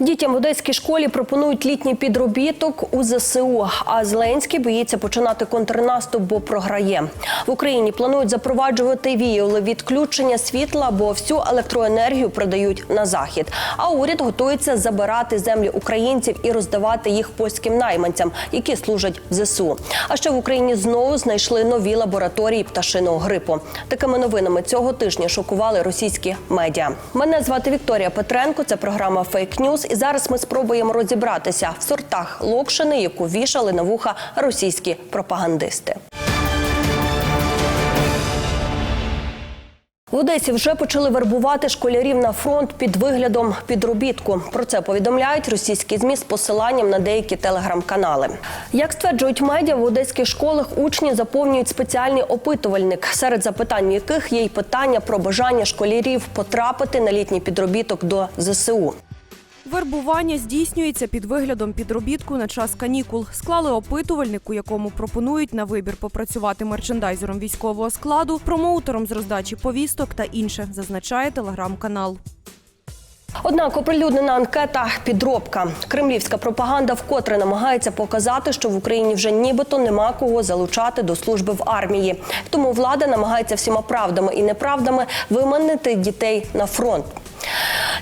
Дітям в одеській школі пропонують літній підробіток у ЗСУ. А Зеленський боїться починати контрнаступ, бо програє. В Україні планують запроваджувати віяли відключення світла, бо всю електроенергію продають на захід. А уряд готується забирати землі українців і роздавати їх польським найманцям, які служать в ЗСУ. А ще в Україні знову знайшли нові лабораторії пташиного грипу. Такими новинами цього тижня шокували російські медіа. Мене звати Вікторія Петренко. Це програма Фейк Ньюз. І зараз ми спробуємо розібратися в сортах локшини, яку вішали на вуха російські пропагандисти. В Одесі вже почали вербувати школярів на фронт під виглядом підробітку. Про це повідомляють російські змі з посиланням на деякі телеграм-канали. Як стверджують медіа, в одеських школах учні заповнюють спеціальний опитувальник, серед запитань яких є й питання про бажання школярів потрапити на літній підробіток до ЗСУ. Вербування здійснюється під виглядом підробітку на час канікул. Склали опитувальник, у якому пропонують на вибір попрацювати мерчендайзером військового складу, промоутером з роздачі повісток та інше, зазначає телеграм-канал. Однак оприлюднена анкета підробка. Кремлівська пропаганда вкотре намагається показати, що в Україні вже нібито нема кого залучати до служби в армії. Тому влада намагається всіма правдами і неправдами виманити дітей на фронт.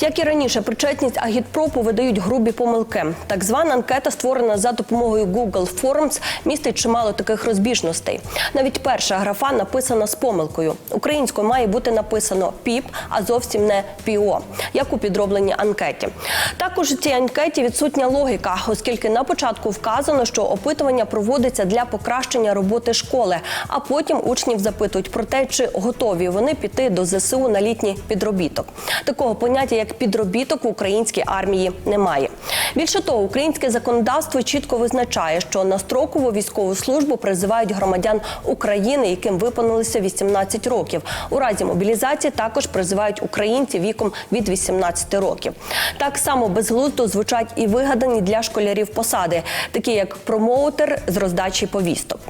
Як і раніше, причетність агітпропу видають грубі помилки. Так звана анкета, створена за допомогою Google Forms, містить чимало таких розбіжностей. Навіть перша графа написана з помилкою. Українською має бути написано ПІП, а зовсім не ПІО, як у підробленій анкеті. Також у цій анкеті відсутня логіка, оскільки на початку вказано, що опитування проводиться для покращення роботи школи, а потім учнів запитують про те, чи готові вони піти до ЗСУ на літній підробіток. Такого поняття, як підробіток в українській армії, немає. Більше того, українське законодавство чітко визначає, що на строкову військову службу призивають громадян України, яким виповнилося 18 років. У разі мобілізації також призивають українців віком від 18 років. Так само безглуздо звучать і вигадані для школярів посади, такі як промоутер з роздачі повісток.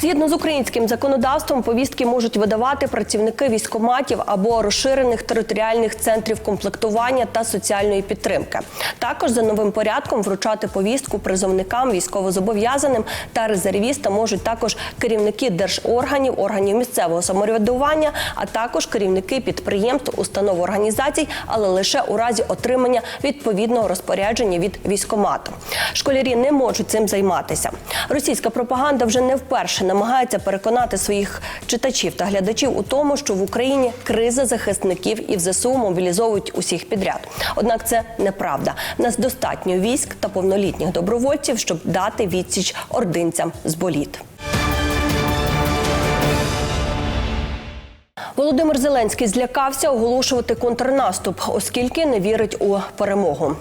Згідно з українським законодавством, повістки можуть видавати працівники військоматів або розширених територіальних центрів комплектування та соціальної підтримки. Також за новим порядком вручати повістку призовникам, військовозобов'язаним та резервістам можуть також керівники держорганів, органів місцевого самоврядування, а також керівники підприємств, установ організацій, але лише у разі отримання відповідного розпорядження від військомату. Школярі не можуть цим займатися. Російська пропаганда вже не вперше намагається переконати своїх читачів та глядачів у тому, що в Україні криза захисників і в ЗСУ мобілізовують усіх підряд. Однак це неправда. В нас достатньо військ та повнолітніх добровольців, щоб дати відсіч ординцям з боліт. Володимир Зеленський злякався оголошувати контрнаступ, оскільки не вірить у перемогу.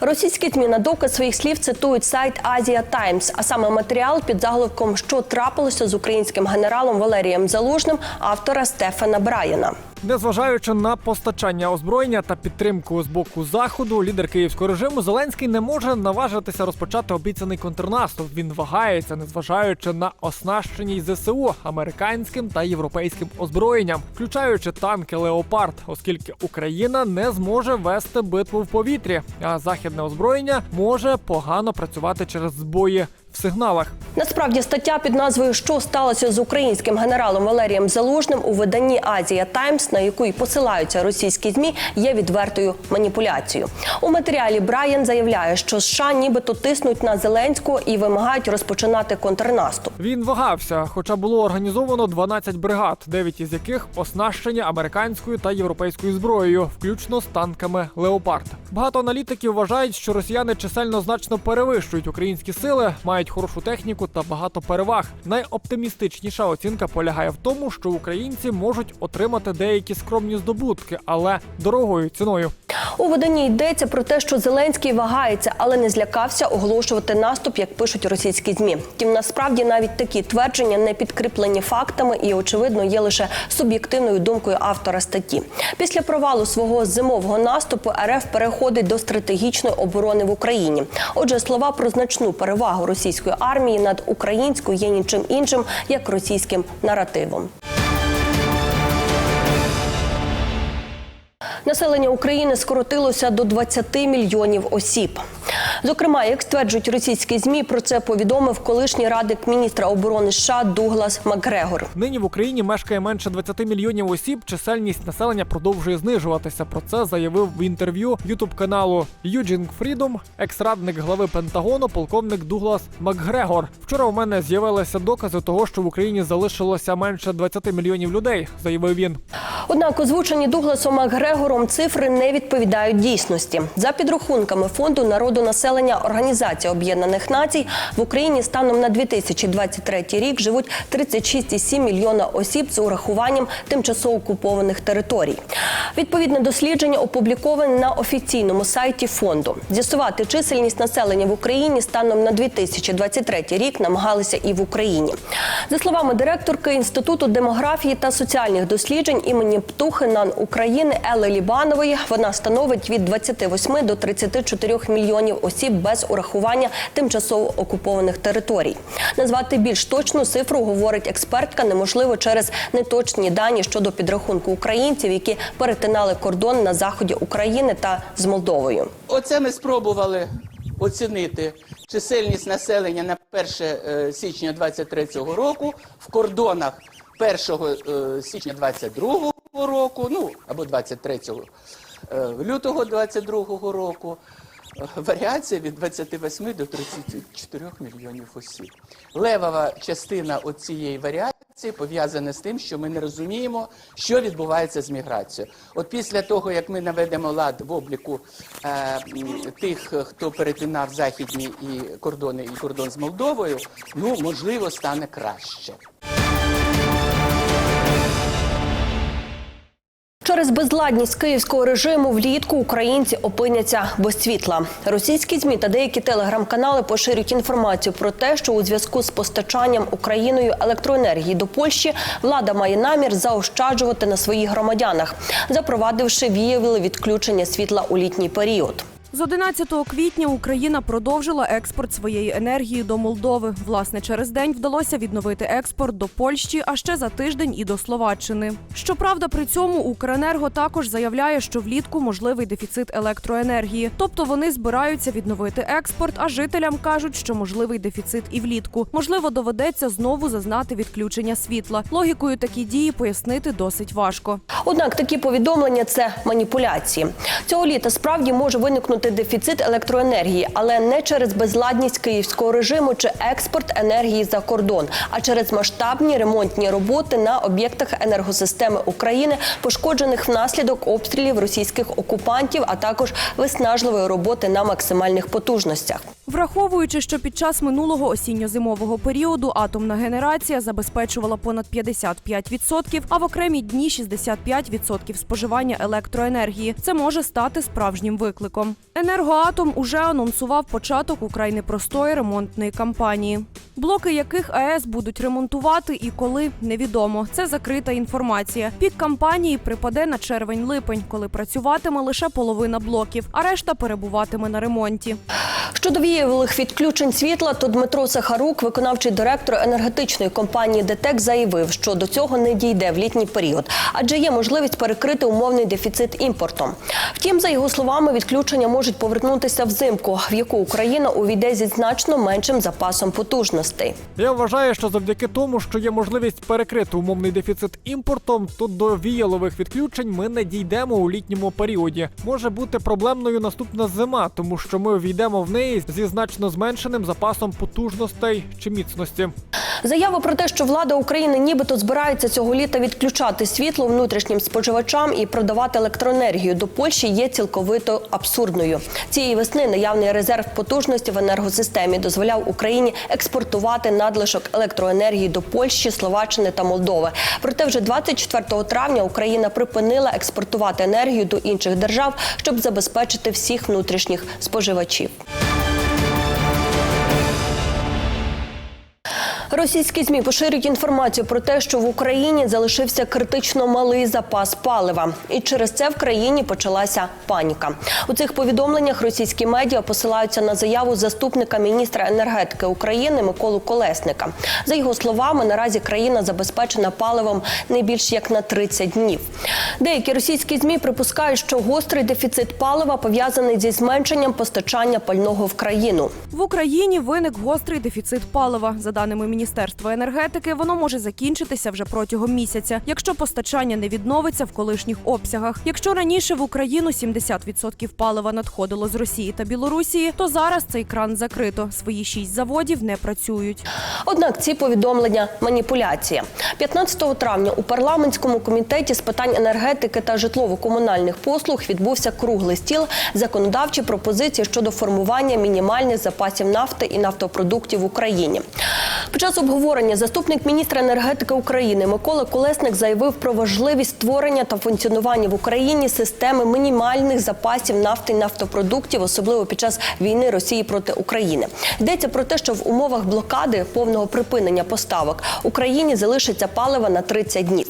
Російські ЗМІ на доказ своїх слів цитують сайт Азія Таймс, а саме матеріал під заголовком Що трапилося з українським генералом Валерієм Залужним автора Стефана Брайана. Незважаючи на постачання озброєння та підтримку з боку заходу, лідер київського режиму Зеленський не може наважитися розпочати обіцяний контрнаступ. Він вагається, незважаючи на оснащення із ЗСУ американським та європейським озброєнням, включаючи танки Леопард, оскільки Україна не зможе вести битву в повітрі, а західне озброєння може погано працювати через збої в сигналах. Насправді стаття під назвою Що сталося з українським генералом Валерієм Залужним у виданні Азія Таймс, на яку й посилаються російські змі, є відвертою маніпуляцією. У матеріалі Брайан заявляє, що США нібито тиснуть на Зеленського і вимагають розпочинати контрнаступ. Він вагався, хоча було організовано 12 бригад, 9 із яких оснащені американською та європейською зброєю, включно з танками Леопард. Багато аналітиків вважають, що росіяни чисельно значно перевищують українські сили, мають хорошу техніку та багато переваг. Найоптимістичніша оцінка полягає в тому, що українці можуть отримати деякі скромні здобутки, але дорогою ціною. У виданні йдеться про те, що Зеленський вагається, але не злякався оголошувати наступ, як пишуть російські змі. Втім, насправді навіть такі твердження не підкріплені фактами і, очевидно, є лише суб'єктивною думкою автора статті. Після провалу свого зимового наступу РФ переходить до стратегічної оборони в Україні. Отже, слова про значну перевагу російської армії над українською є нічим іншим як російським наративом. Населення України скоротилося до 20 мільйонів осіб. Зокрема, як стверджують російські змі, про це повідомив колишній радник міністра оборони США Дуглас Макгрегор. Нині в Україні мешкає менше 20 мільйонів осіб. Чисельність населення продовжує знижуватися. Про це заявив в інтерв'ю ютуб каналу Юджінг Фрідом екс-радник глави Пентагону, полковник Дуглас Макгрегор. Вчора у мене з'явилися докази того, що в Україні залишилося менше 20 мільйонів людей, заявив він. Однак озвучені Дугласом Макгрегором цифри не відповідають дійсності. За підрахунками фонду народу населення Організації Об'єднаних Націй в Україні станом на 2023 рік живуть 36,7 мільйона осіб з урахуванням тимчасово окупованих територій. Відповідне дослідження опубліковане на офіційному сайті фонду. З'ясувати чисельність населення в Україні станом на 2023 рік намагалися і в Україні. За словами директорки Інституту демографії та соціальних досліджень імені Птухина України Ели Лібанової, вона становить від 28 до 34 мільйонів осіб без урахування тимчасово окупованих територій. Назвати більш точну цифру, говорить експертка, неможливо через неточні дані щодо підрахунку українців, які перетинали кордон на заході України та з Молдовою. Оце ми спробували оцінити чисельність населення на 1 е, січня 23 року в кордонах 1 е, січня 22 року, ну або 23 е, лютого 22 року. Е, Варіація від 28 до 34 мільйонів осіб. Левова частина цієї варіації пов'язана з тим, що ми не розуміємо, що відбувається з міграцією. От після того, як ми наведемо лад в обліку е, тих, хто перетинав західні і кордони, і кордон з Молдовою, ну можливо, стане краще. Через безладність київського режиму влітку українці опиняться без світла. Російські змі та деякі телеграм-канали поширюють інформацію про те, що у зв'язку з постачанням Україною електроенергії до Польщі влада має намір заощаджувати на своїх громадянах, запровадивши віявили відключення світла у літній період. З 11 квітня Україна продовжила експорт своєї енергії до Молдови. Власне, через день вдалося відновити експорт до Польщі, а ще за тиждень і до Словаччини. Щоправда, при цьому Укренерго також заявляє, що влітку можливий дефіцит електроенергії. Тобто вони збираються відновити експорт, а жителям кажуть, що можливий дефіцит і влітку. Можливо, доведеться знову зазнати відключення світла. Логікою такі дії пояснити досить важко. Однак такі повідомлення це маніпуляції. Цього літа справді може виникнути дефіцит електроенергії, але не через безладність київського режиму чи експорт енергії за кордон, а через масштабні ремонтні роботи на об'єктах енергосистеми України, пошкоджених внаслідок обстрілів російських окупантів, а також виснажливої роботи на максимальних потужностях. Враховуючи, що під час минулого осінньо-зимового періоду атомна генерація забезпечувала понад 55%, а в окремі дні 65% споживання електроенергії, це може стати справжнім викликом. Енергоатом уже анонсував початок украй непростої ремонтної кампанії. Блоки яких АЕС будуть ремонтувати і коли невідомо. Це закрита інформація. Пік кампанії припаде на червень-липень, коли працюватиме лише половина блоків, а решта перебуватиме на ремонті. Щодо віявилих відключень світла, то Дмитро Сахарук, виконавчий директор енергетичної компанії ДТЕК, заявив, що до цього не дійде в літній період, адже є можливість перекрити умовний дефіцит імпортом. Втім, за його словами, відключення можуть повернутися взимку, в яку Україна увійде зі значно меншим запасом потужностей. Я вважаю, що завдяки тому, що є можливість перекрити умовний дефіцит імпортом, то до віялових відключень ми не дійдемо у літньому періоді. Може бути проблемною наступна зима, тому що ми війдемо в неї зі значно зменшеним запасом потужностей чи міцності. Заява про те, що влада України нібито збирається цього літа відключати світло внутрішнім споживачам і продавати електроенергію до Польщі, є цілковито абсурдною. Цієї весни наявний резерв потужності в енергосистемі дозволяв Україні експортувати надлишок електроенергії до Польщі, Словаччини та Молдови. Проте вже 24 травня Україна припинила експортувати енергію до інших держав, щоб забезпечити всіх внутрішніх споживачів. Російські змі поширюють інформацію про те, що в Україні залишився критично малий запас палива, і через це в країні почалася паніка. У цих повідомленнях російські медіа посилаються на заяву заступника міністра енергетики України Миколу Колесника. За його словами, наразі країна забезпечена паливом не більш як на 30 днів. Деякі російські змі припускають, що гострий дефіцит палива пов'язаний зі зменшенням постачання пального в країну. В Україні виник гострий дефіцит палива. За даними Міністерства енергетики, воно може закінчитися вже протягом місяця, якщо постачання не відновиться в колишніх обсягах. Якщо раніше в Україну 70% палива надходило з Росії та Білорусі, то зараз цей кран закрито. Свої шість заводів не працюють. Однак ці повідомлення маніпуляція. 15 травня у парламентському комітеті з питань енергетики та житлово-комунальних послуг відбувся круглий стіл законодавчі пропозиції щодо формування мінімальних запасів нафти і нафтопродуктів в Україні. Під час обговорення заступник міністра енергетики України Микола Колесник заявив про важливість створення та функціонування в Україні системи мінімальних запасів нафти і нафтопродуктів, особливо під час війни Росії проти України. Йдеться про те, що в умовах блокади повного припинення поставок Україні залишиться палива на 30 днів.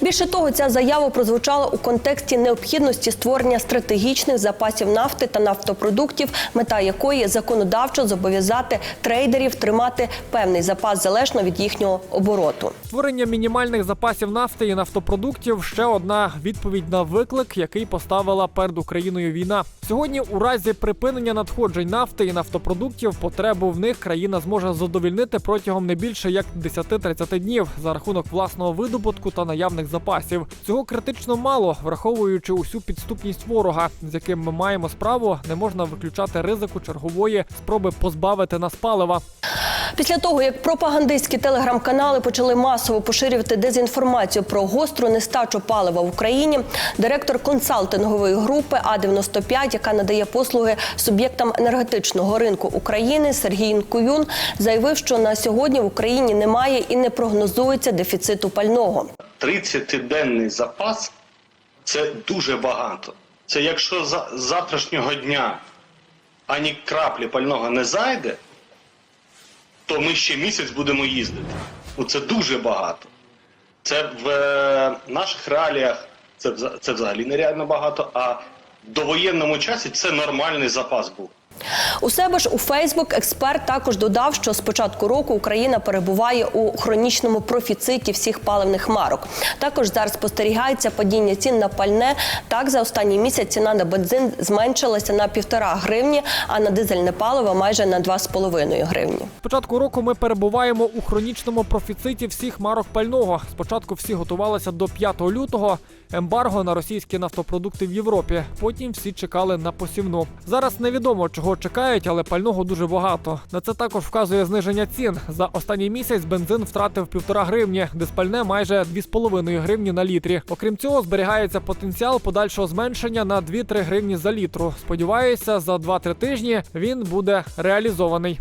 Більше того, ця заява прозвучала у контексті необхідності створення стратегічних запасів нафти та нафтопродуктів, мета якої законодавчо зобов'язати трейдерів тримати певний запас залежно від їхнього обороту. Створення мінімальних запасів нафти і нафтопродуктів ще одна відповідь на виклик, який поставила перед Україною війна. Сьогодні, у разі припинення надходжень нафти і нафтопродуктів, потребу в них країна зможе задовільнити протягом не більше як 10-30 днів за рахунок власного видобутку та наявних запасів. Цього критично мало, враховуючи усю підступність ворога, з яким ми маємо справу, не можна виключати ризику чергової спроби позбавити нас палива. Після того, як пропагандистські телеграм-канали почали масово поширювати дезінформацію про гостру нестачу палива в Україні, директор консалтингової групи А-95, яка надає послуги суб'єктам енергетичного ринку України, Сергій Нкуюн, заявив, що на сьогодні в Україні немає і не прогнозується дефіциту пального. 30-денний запас це дуже багато. Це якщо з завтрашнього дня ані краплі пального не зайде, то ми ще місяць будемо їздити. Ну це дуже багато. Це в е, наших реаліях це, це взагалі нереально багато, а в довоєнному часі це нормальний запас був. У себе ж у Фейсбук експерт також додав, що з початку року Україна перебуває у хронічному профіциті всіх паливних марок. Також зараз спостерігається падіння цін на пальне. Так за останній місяць ціна на бензин зменшилася на півтора гривні, а на дизельне паливо майже на 2,5 гривні. З початку року ми перебуваємо у хронічному профіциті всіх марок пального. Спочатку всі готувалися до 5 лютого. Ембарго на російські нафтопродукти в Європі. Потім всі чекали на посівну. Зараз невідомо чого чекають, але пального дуже багато. На це також вказує зниження цін. За останній місяць бензин втратив півтора гривні, диспальне майже 2,5 гривні на літрі. Окрім цього, зберігається потенціал подальшого зменшення на 2-3 гривні за літру. Сподіваюся, за 2-3 тижні він буде реалізований.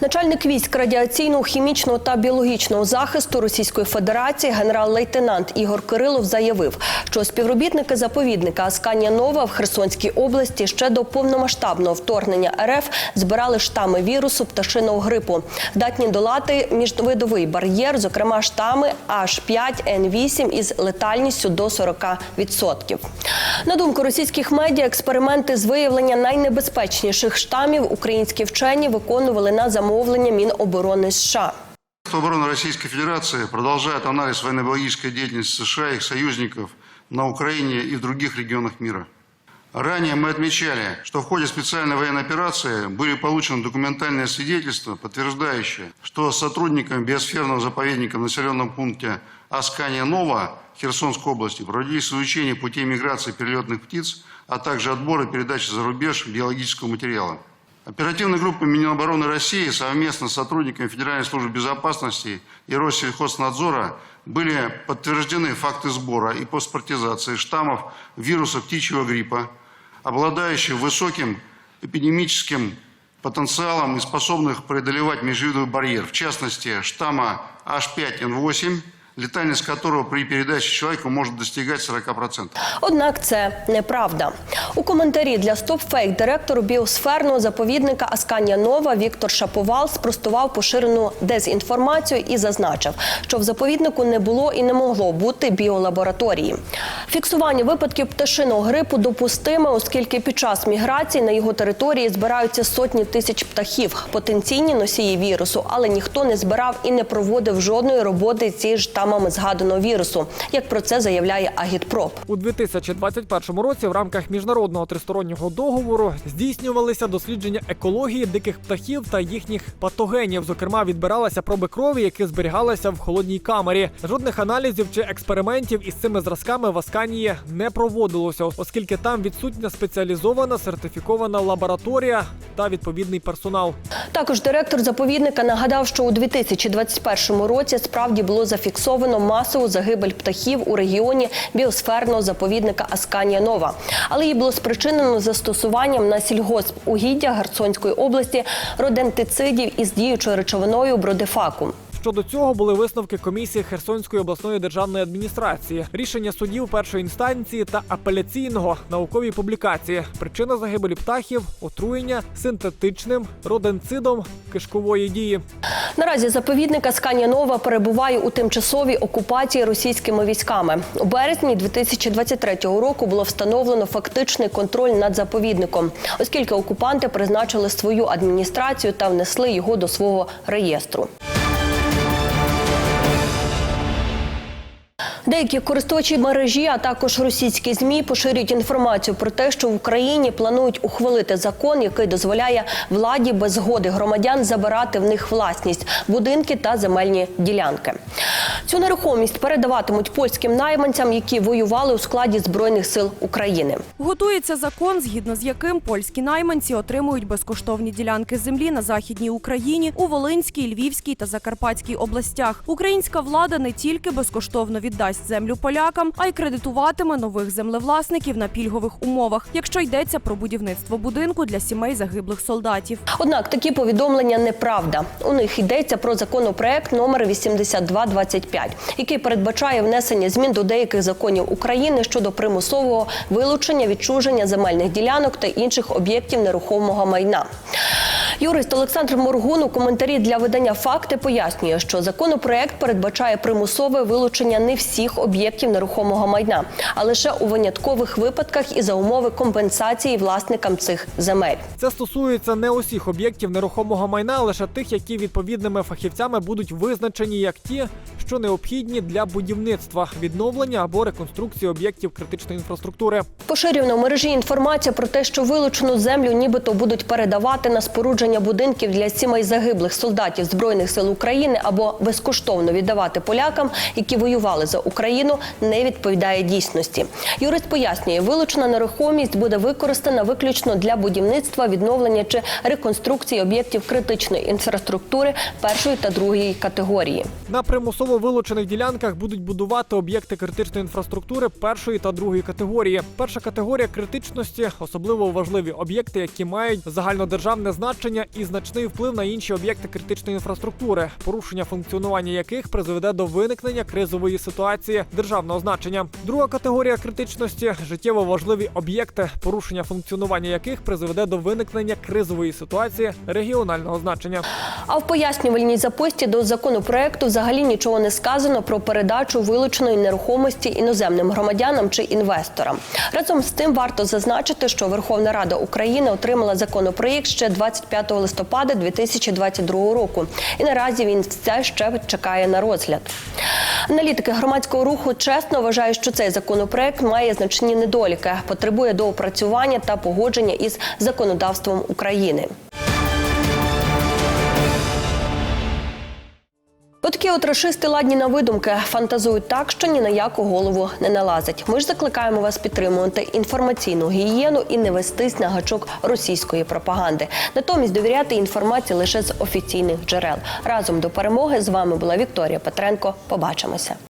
Начальник військ радіаційного, хімічного та біологічного захисту Російської Федерації генерал-лейтенант Ігор Кирилов заявив, що співробітники заповідника Асканія Нова в Херсонській області ще до повномасштабного вторгнення РФ збирали штами вірусу пташиного грипу, здатні долати міжвидовий бар'єр, зокрема штами H5N8 із летальністю до 40%. На думку російських медіа, експерименти з виявлення найнебезпечніших штамів українські вчені виконували на замовлення Міноборони США. Обороны Российской Федерации продолжает анализ военно-биологической деятельности США и их союзников на Украине и в других регионах мира. Ранее мы отмечали, что в ходе специальной военной операции были получены документальные свидетельства, подтверждающие, что сотрудниками биосферного заповедника в населенном пункте Аскания-Нова Херсонской области проводились изучение путей миграции перелетных птиц, а также отбор и передача за рубеж биологического материала. Оперативной группой Минобороны России совместно с сотрудниками Федеральной службы безопасности и Россельхознадзора были подтверждены факты сбора и паспортизации штаммов вируса птичьего гриппа, обладающих высоким эпидемическим потенциалом и способных преодолевать межвидовый барьер, в частности штамма H5N8, летальность которого при передаче человеку может достигать 40%. Однак це неправда. У коментарі для StopFake директору біосферного заповідника Асканія Нова Віктор Шаповал спростував поширену дезінформацію і зазначив, що в заповіднику не було і не могло бути біолабораторії. Фіксування випадків пташиного грипу допустиме, оскільки під час міграції на його території збираються сотні тисяч птахів, потенційні носії вірусу, але ніхто не збирав і не проводив жодної роботи зі штамами згаданого вірусу, як про це заявляє Агітпроп. У 2021 році в рамках міжнародного тристороннього договору здійснювалися дослідження екології диких птахів та їхніх патогенів. Зокрема, відбиралися проби крові, які зберігалися в холодній камері. Жодних аналізів чи експериментів із цими зразками в Асканії не проводилося, оскільки там відсутня спеціалізована сертифікована лабораторія та відповідний персонал. Також директор заповідника нагадав, що у 2021 році справді було зафіксовано масову загибель птахів у регіоні біосферного заповідника Асканія Нова, але її було спричинено застосуванням на сільгоспугіддя Херсонської області родентицидів із діючою речовиною бродефаку. Щодо цього були висновки комісії Херсонської обласної державної адміністрації, рішення судів першої інстанції та апеляційного наукові публікації. Причина загибелі птахів отруєння синтетичним роденцидом кишкової дії. Наразі заповідник Асканія Нова перебуває у тимчасовій окупації російськими військами. У березні 2023 року було встановлено фактичний контроль над заповідником, оскільки окупанти призначили свою адміністрацію та внесли його до свого реєстру. Деякі користувачі мережі, а також російські змі поширюють інформацію про те, що в Україні планують ухвалити закон, який дозволяє владі без згоди громадян забирати в них власність, будинки та земельні ділянки. Цю нерухомість передаватимуть польським найманцям, які воювали у складі збройних сил України. Готується закон, згідно з яким польські найманці отримують безкоштовні ділянки землі на західній Україні у Волинській, Львівській та Закарпатській областях. Українська влада не тільки безкоштовно віддасть землю полякам, а й кредитуватиме нових землевласників на пільгових умовах, якщо йдеться про будівництво будинку для сімей загиблих солдатів. Однак такі повідомлення неправда. У них йдеться про законопроект номер 8225, який передбачає внесення змін до деяких законів України щодо примусового вилучення відчуження земельних ділянок та інших об'єктів нерухомого майна. Юрист Олександр Моргун у коментарі для видання факти пояснює, що законопроект передбачає примусове вилучення не всіх об'єктів нерухомого майна, а лише у виняткових випадках і за умови компенсації власникам цих земель. Це стосується не усіх об'єктів нерухомого майна, а лише тих, які відповідними фахівцями будуть визначені як ті, що необхідні для будівництва, відновлення або реконструкції об'єктів критичної інфраструктури. Поширювана в мережі інформація про те, що вилучену землю нібито будуть передавати на спорудження будинків для сімей загиблих солдатів збройних сил України або безкоштовно віддавати полякам, які воювали за Україну, не відповідає дійсності. Юрист пояснює, вилучена нерухомість буде використана виключно для будівництва, відновлення чи реконструкції об'єктів критичної інфраструктури першої та другої категорії. На примусово вилучених ділянках будуть будувати об'єкти критичної інфраструктури першої та другої категорії. Перша категорія критичності особливо важливі об'єкти, які мають загальнодержавне значення і значний вплив на інші об'єкти критичної інфраструктури, порушення функціонування яких призведе до виникнення кризової ситуації державного значення. Друга категорія критичності життєво важливі об'єкти, порушення функціонування яких призведе до виникнення кризової ситуації регіонального значення. А в пояснювальній записці до законопроекту взагалі нічого не сказано про передачу вилученої нерухомості іноземним громадянам чи інвесторам. Разом з тим варто зазначити, що Верховна Рада України отримала законопроєкт ще 25 листопада 2022 року, і наразі він все ще чекає на розгляд. Аналітики громадського руху чесно вважають, що цей законопроект має значні недоліки, потребує доопрацювання та погодження із законодавством України. Отакі от рашисти ладні на видумки фантазують так, що ні на яку голову не налазить. Ми ж закликаємо вас підтримувати інформаційну гігієну і не вестись на гачок російської пропаганди. Натомість довіряти інформації лише з офіційних джерел. Разом до перемоги з вами була Вікторія Петренко. Побачимося.